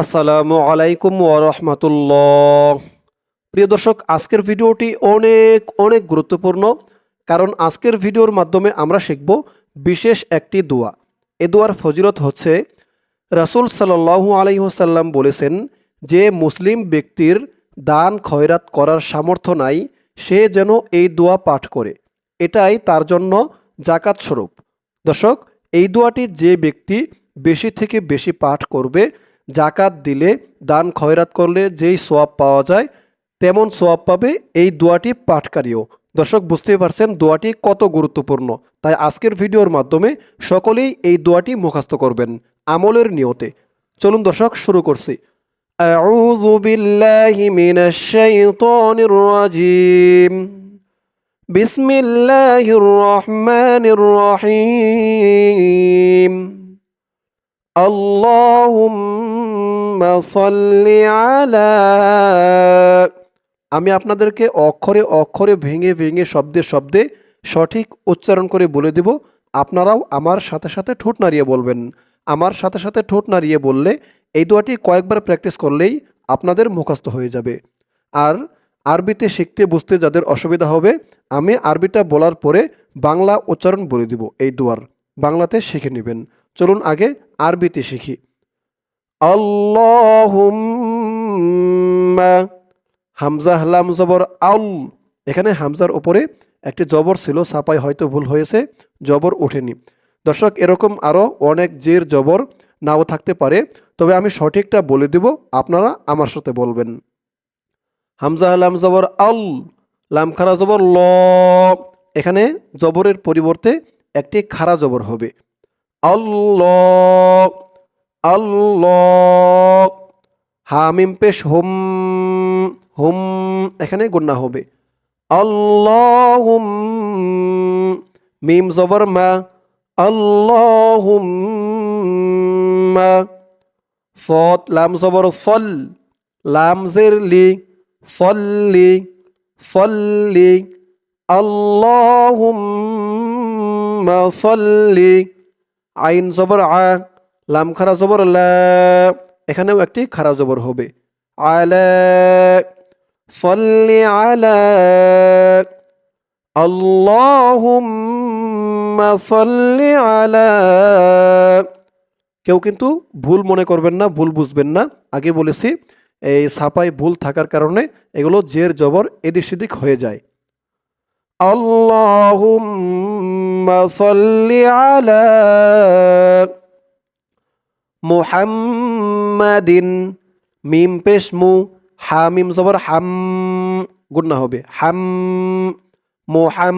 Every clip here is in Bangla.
আসসালামু আলাইকুম ওরহমতুল্লাহ প্রিয় দর্শক, আজকের ভিডিওটি অনেক অনেক গুরুত্বপূর্ণ, কারণ আজকের ভিডিওর মাধ্যমে আমরা শিখব বিশেষ একটি দোয়া। এ দোয়ার ফজিলত হচ্ছে, রাসূল সাল্লাল্লাহু আলাইহি ওয়াসাল্লাম বলেছেন, যে মুসলিম ব্যক্তির দান খয়রাত করার সামর্থ্য নাই, সে যেন এই দোয়া পাঠ করে। এটাই তার জন্য জাকাত স্বরূপ। দর্শক, এই দোয়াটি যে ব্যক্তি বেশি থেকে বেশি পাঠ করবে জাকাত দিলে দান খয়রাত করলে যেই সোয়াব পাওয়া যায় তেমন সোয়াব পাবে এই দোয়াটি পাঠকারীও দর্শক বুঝতে পারছেন দোয়াটি কত গুরুত্বপূর্ণ তাই আজকের ভিডিওর মাধ্যমে সকলেই এই দোয়াটি মুখস্থ করবেন আমলের নিয়তে চলুন দর্শক শুরু করছি أعوذ بالله من الشيطان الرجيم بسم الله الرحمن الرحيم اللهم صل على আমি আপনাদেরকে অক্ষরে অক্ষরে ভেঙে ভেঙে শব্দে শব্দে সঠিক উচ্চারণ করে বলে দেব। আপনারাও আমার সাথে সাথে ঠোঁট নাড়িয়ে বলবেন। আমার সাথে সাথে ঠোঁট নাড়িয়ে বললে এই দোয়াটি কয়েকবার প্র্যাকটিস করলেই আপনাদের মুখস্থ হয়ে যাবে। আর আরবিতে শিখতে বুঝতে যাদের অসুবিধা হবে, আমি আরবিটা বলার পরে বাংলা উচ্চারণ বলে দিব এই দুয়ার। বাংলাতে শিখে নেবেন। চলুন আগে আরবিতে শিখি। আল্লাহুম্মা। হামজা হালাম জবর আল। এখানে হামজার উপরে একটি জবর ছিল, ছাপাই হয়তো ভুল হয়েছে, জবর ওঠেনি। দর্শক, এরকম আরও অনেক জের জবর নাও থাকতে পারে, তবে আমি সঠিকটা বলে দিব, আপনারা আমার সাথে বলবেন। হামজা হালাম জবর আল লাম খারা জবর ল। এখানে জবরের পরিবর্তে একটি খারা জবর হবে। আল্লাহ আল্লাহ। হামিম পেশ হুম হুম, এখানে গুন্না হবে। আল্লাহুম, মিম জবর মা। আল্লাহুম্মা সৎ, লাম জবর সল। লাম জের লি সল্লি সল্লি আল্লাহুম্মা সল্লি আইন জবর আ। লাম খারা জবর এখানেও একটি খারা জবর হবে। আলা, সল্লি আলা, আল্লাহুম্মা সল্লি আলা। কেউ কিন্তু ভুল মনে করবেন না, ভুল বুঝবেন না। আগে বলেছি, এই ছাপায় ভুল থাকার কারণে এগুলো জের জবর এদিক সেদিক হয়ে যায়। আল্লাহুম্মা সল্লি আলা। মুহাম্মাদিন, মিম পেশ মু, হা, মিম জবর হাম গুন্না হবে। হাম, মোহাম,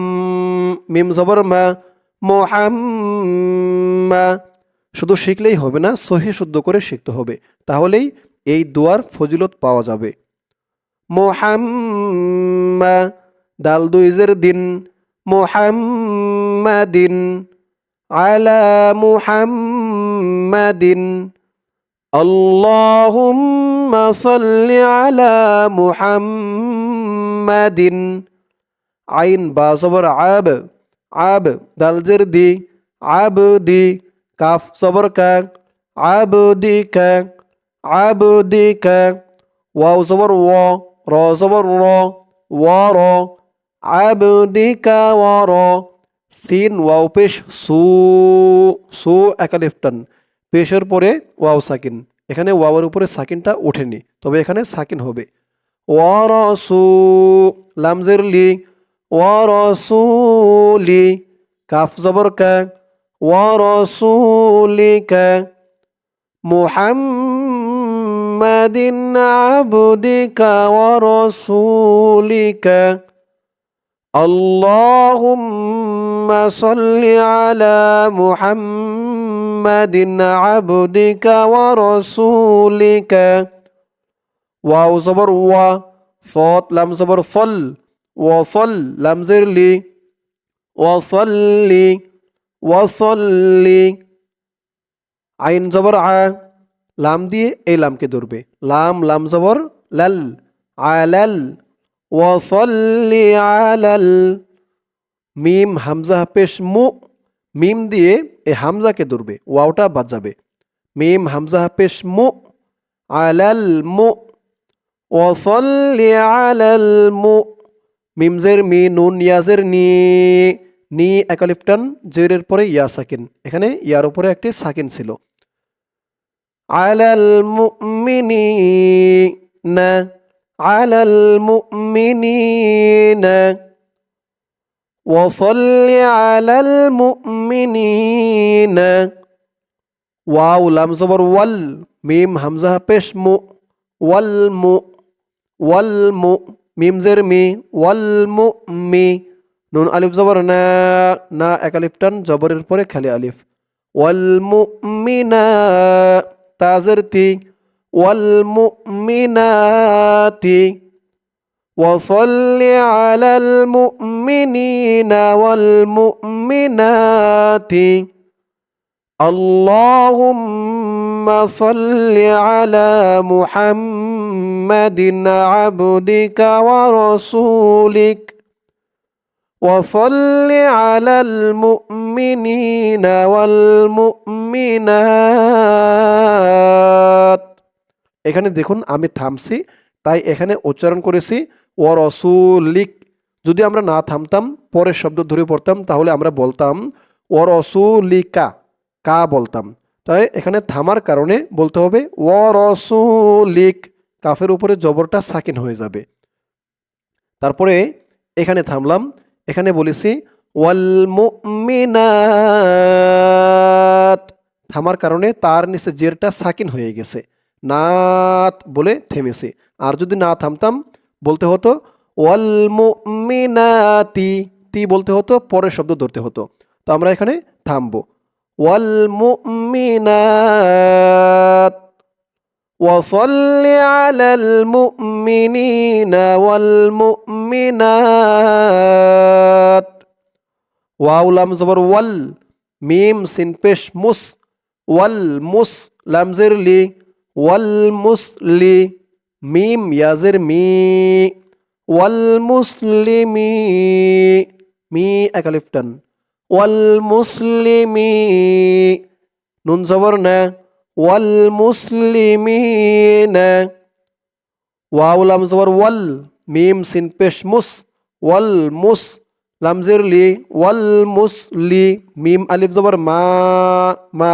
মিম জবর মা, মোহাম্মা। শুধু শিখলেই হবে না, সহি শুদ্ধ করে শিখতে হবে। তাহলেই এই দুয়ার ফজিলত পাওয়া যাবে। মোহাম্মা, দাল দুইজের দিন, মোহাম্মাদিন। আলা মুহাম্মাদিন। আল্লাহুম্মা সাল্লি আলা মুহাম্মাদিন। আইন বা জবর আব আব, দালজের দি, আব দি, কাফ জবর কা, আব দি কা, আব দি কা, ওয়াও জবর ও, র জবর র ওয়া র, আব দি কা ওয়া র। সিন, ওয়াও, পেশ, সু সু একালিফটান পেশের পরে ওয়াও, সাকিন। এখানে ওয়াওয়ের উপরে সাকিনটা ওঠেনি, তবে এখানে সাকিন হবে। ওয়ারসু লামজের লি, ওয়ারসুলি, কাফ জবর কা ওয়ারসুলিকা মুহাম্মাদিন আবদিকা ওয়ারসুলিকা اللهم صل على محمد عبدك ورسولك واو زبر و صوت لم زبر صل وصل لم زر لي وصلي وصلي আইন জবর আ লাম দিয়ে এই লামকে ধরবে লাম লাম জবর লাল আলাল ওয়াসল্লি আলাল মিম, হামজা পেশ মু, মিম দিয়ে এই হামজাকে ধরবে, ওয়াওটা বাদ যাবে। মিম, হামজা পেশ মু, আলাল মু ওসল্লি আলাল মু, মিমজের মি, নুন, ইয়াজের নি নি একালিফটান জেরের পরে ইয়া সাকিন। এখানে ইয়ার উপরে একটি সাকিন ছিল। আলাল মুমিনি না আলাল মুমিনিনা وصل على المؤمنين ওয়াও লাম জবর ওয়াল মিম হামজা পেশ মু ওয়াল মু ওয়াল মু মিম জের মি ওয়াল মু মি নুন আলিফ জবর না না এক আলিফ টান জবরের পরে খালি আলিফ ওয়াল মু মিনা তাজের তি والمؤمنات. وصل على المؤمنين والمؤمنات. اللهم صل على محمد عبدك ورسولك. وصل على المؤمنين والمؤمنات. এখানে দেখুন, আমি থামছি, তাই এখানে উচ্চারণ করেছি ও রসুলিক যদি আমরা না থামতাম, পরের শব্দ ধরে পড়তাম, তাহলে আমরা বলতাম ও রসুলিকা কা বলতাম। তাই এখানে থামার কারণে বলতে হবে ও রসুলিক কাফের উপরে জবরটা সাকিন হয়ে যাবে। তারপরে এখানে থামলাম, এখানে বলেছি থামার কারণে তার নিচে জেরটা সাকিন হয়ে গেছে। নাত বলে থেমেছে আর যদি না থামতাম বলতে হতো ওয়াল মুমিনাতি তি বলতে হতো পরের শব্দ ধরতে হতো তো আমরা এখানে থামবো ওয়াল মুমিনাত وصل على المؤمنين والمؤمنات ওয়াও লাম জবর ওয়াল মিম সিন পেশ মুস ওয়াল মুস লামজের লি ওয়াল মুসলি মিম মি, ওয়াল মুসলিমি মি একালিফটান ওয়াল মুসলিমি নুন না, ওয়াল মুসলিমিনা ওয়াও লাম জবর ওয়াল, মিম সিন পেশ মুস, ওয়াল মুস লি মিম মা মা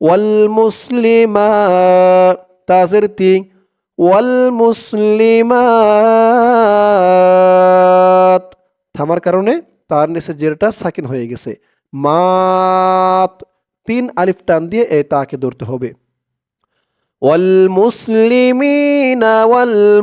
ওয়াল মুসলিমাত ওয়াল থামার কারণে তার নিচে জেরটা সাকিন হয়ে গেছে। মাত, তিন আলিফ টান দিয়ে এ তাকে ধরতে হবে। ওয়াল মুসলিমিনা ওয়াল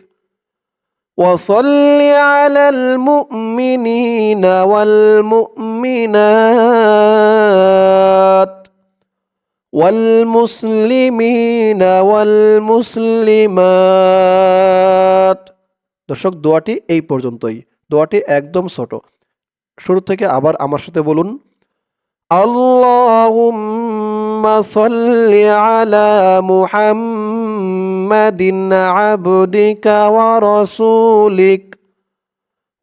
وصل على المؤمنين والمؤمنات والمسلمين والمسلمات দর্শক দোয়াটি এই পর্যন্তই দোয়াটি একদম ছোট শুরু থেকে আবার আমার সাথে বলুন আল্লাহুম্মা সাল্লি আলা মুহাম্মাদিন আবদিকা ওয়া রাসূলিক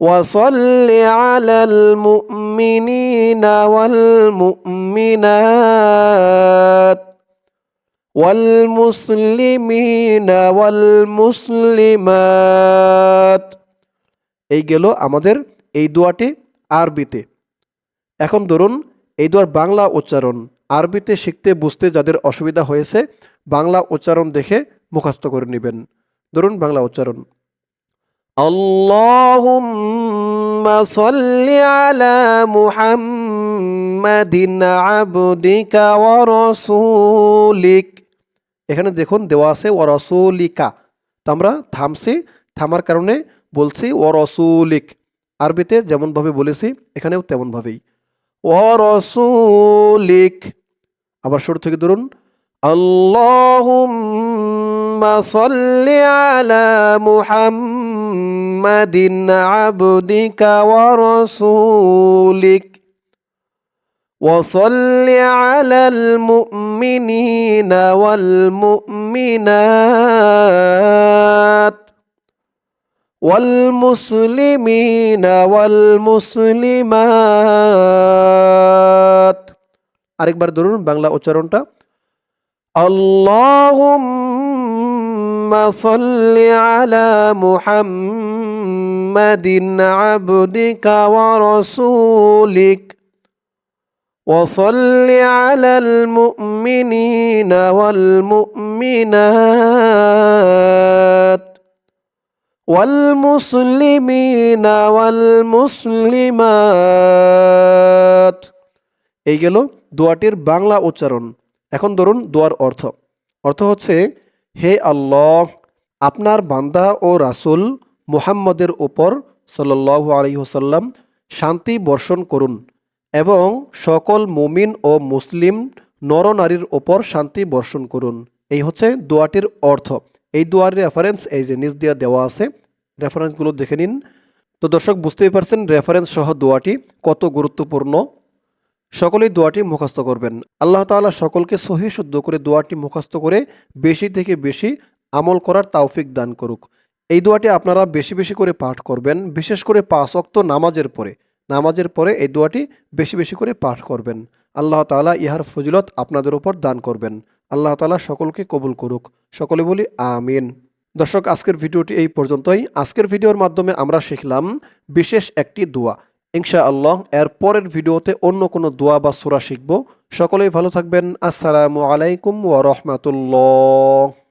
وصل على المؤمنين والمؤمنات والمسلمين والمسلمات এই গেল আমাদের এই দোয়াটি আরবিতে এখন ধরুন এই দোয়ার বাংলা উচ্চারণ আরবিতে শিখতে বুঝতে যাদের অসুবিধা হয়েছে বাংলা উচ্চারণ দেখে মুখস্থ করে নেবেন ধরুন বাংলা উচ্চারণ اللهم صل على محمد عبدك ورسولك এখানে দেখুন দেওয়া আছে ওরসুলিকা তো আমরা থামছি থামার কারণে বলছি ওরসুলিক আরবিতে যেমনভাবে বলেছি এখানেও তেমনভাবেই ওরসুলিক আবার শুরু থেকে ধরুন আল্লাহুম্মা صل على محمد عبدك ورسولك وصل على المؤمنين والمؤمنات والمسلمين والمسلمات আরেকবার ধরুন বাংলা উচ্চারণটা اللهم صل على محمد عبدك ورسولك وصل على المؤمنين والمؤمنات والمسلمين والمسلمات এই গেল দোয়াটির বাংলা উচ্চারণ। এখন ধরুন দোয়ার অর্থ। অর্থ হচ্ছে, হে আল্লাহ, আপনার বান্দা ও রাসূল মুহাম্মদের উপর সাল্লাল্লাহু আলাইহি ওয়াসাল্লাম শান্তি বর্ষণ করুন এবং সকল মুমিন ও মুসলিম নরনারীর ওপর শান্তি বর্ষণ করুন। এই হচ্ছে দোয়াটির অর্থ। এই দোয়ার রেফারেন্স এই যে নিজ দিয়ে দেওয়া আছে রেফারেন্সগুলো দেখে নিন। তো দর্শক, বুঝতেই পারছেন রেফারেন্স সহ দোয়াটি কত গুরুত্বপূর্ণ। সকলেই দোয়াটি মুখস্থ করবেন। আল্লাহ তাআলা সকলকে সহি শুদ্ধ করে দোয়াটি মুখস্থ করে বেশি থেকে বেশি আমল করার তাওফিক দান করুক। এই দোয়াটি আপনারা বেশি বেশি করে পাঠ করবেন, বিশেষ করে পাঁচ অক্ত নামাজের পরে। নামাজের পরে এই দোয়াটি বেশি বেশি করে পাঠ করবেন। আল্লাহ তাআলা ইহার ফজিলত আপনাদের উপর দান করবেন। আল্লাহ তালা সকলকে কবুল করুক। সকলে বলি আমিন। দর্শক, আজকের ভিডিওটি এই পর্যন্তই। আজকের ভিডিওর মাধ্যমে আমরা শিখলাম বিশেষ একটি দোয়া। ইনশা আল্লাহ এর পরের ভিডিওতে অন্য কোনো দোয়া বা সুরা শিখব। সকলেই ভালো থাকবেন। আসসালামু আলাইকুম ওয়া রাহমাতুল্লাহ।